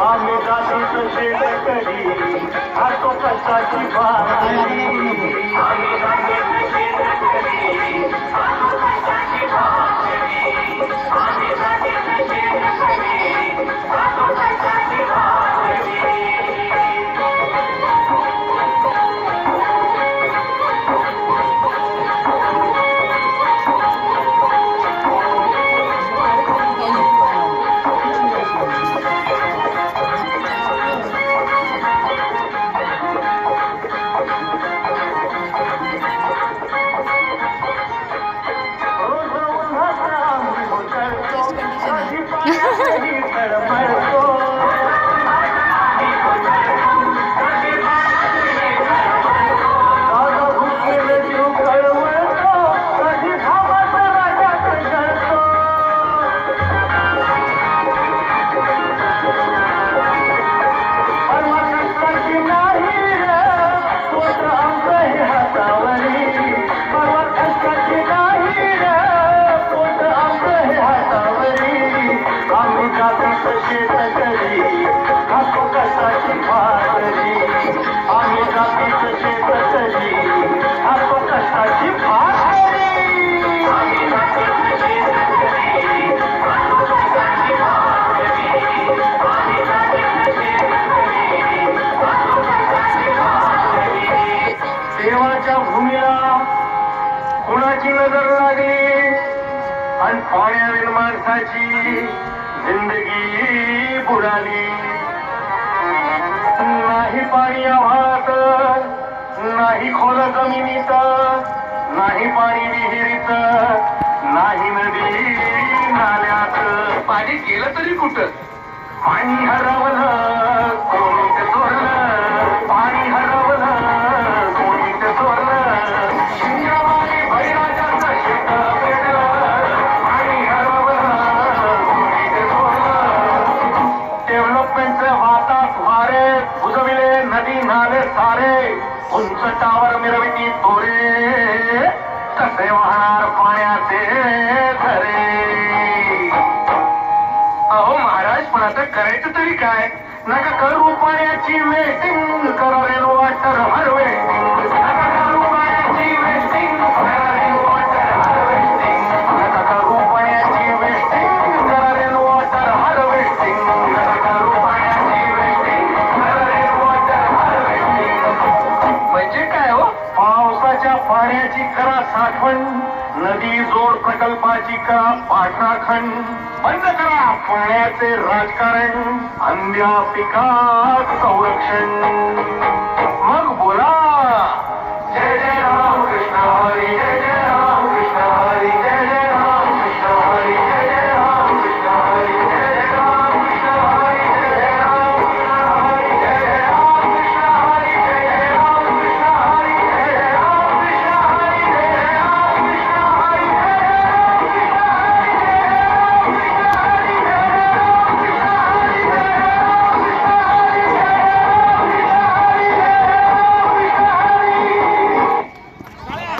आम्ही जातीचं शेतकरी खातो कशाची भाकरी आम्ही जातीचं शेतकरी खातो आम्ही कुणाची नजर लागली? आणि पाण्यावीर माणसाची जिंदगी बुडाली. नाही पाणी आव्हात नाही खोल जमिनीत नाही पाणी विहिरीत नाही नदी नाल्यात पाणी गेलं तरी कुठं? पाणी हरवलं डेव्हलपमेंटचे वाता वारे बुजविले नदी नाले सारे. उंच टावर मिरविती तोरे कसे वाहणार पाण्याचे झरे. अहो महाराज पण आता करायचं तरी काय? नका करू पाण्याची वेटिंग करा रेल वॉटर हार्वेस्टिंग नका पावसाच्या पाण्याची करा साठवण नदी जोड प्रकल्पाची करा पाठराखण. बंद करा पाण्याचे राजकारण अंध्या पिकात संरक्षण.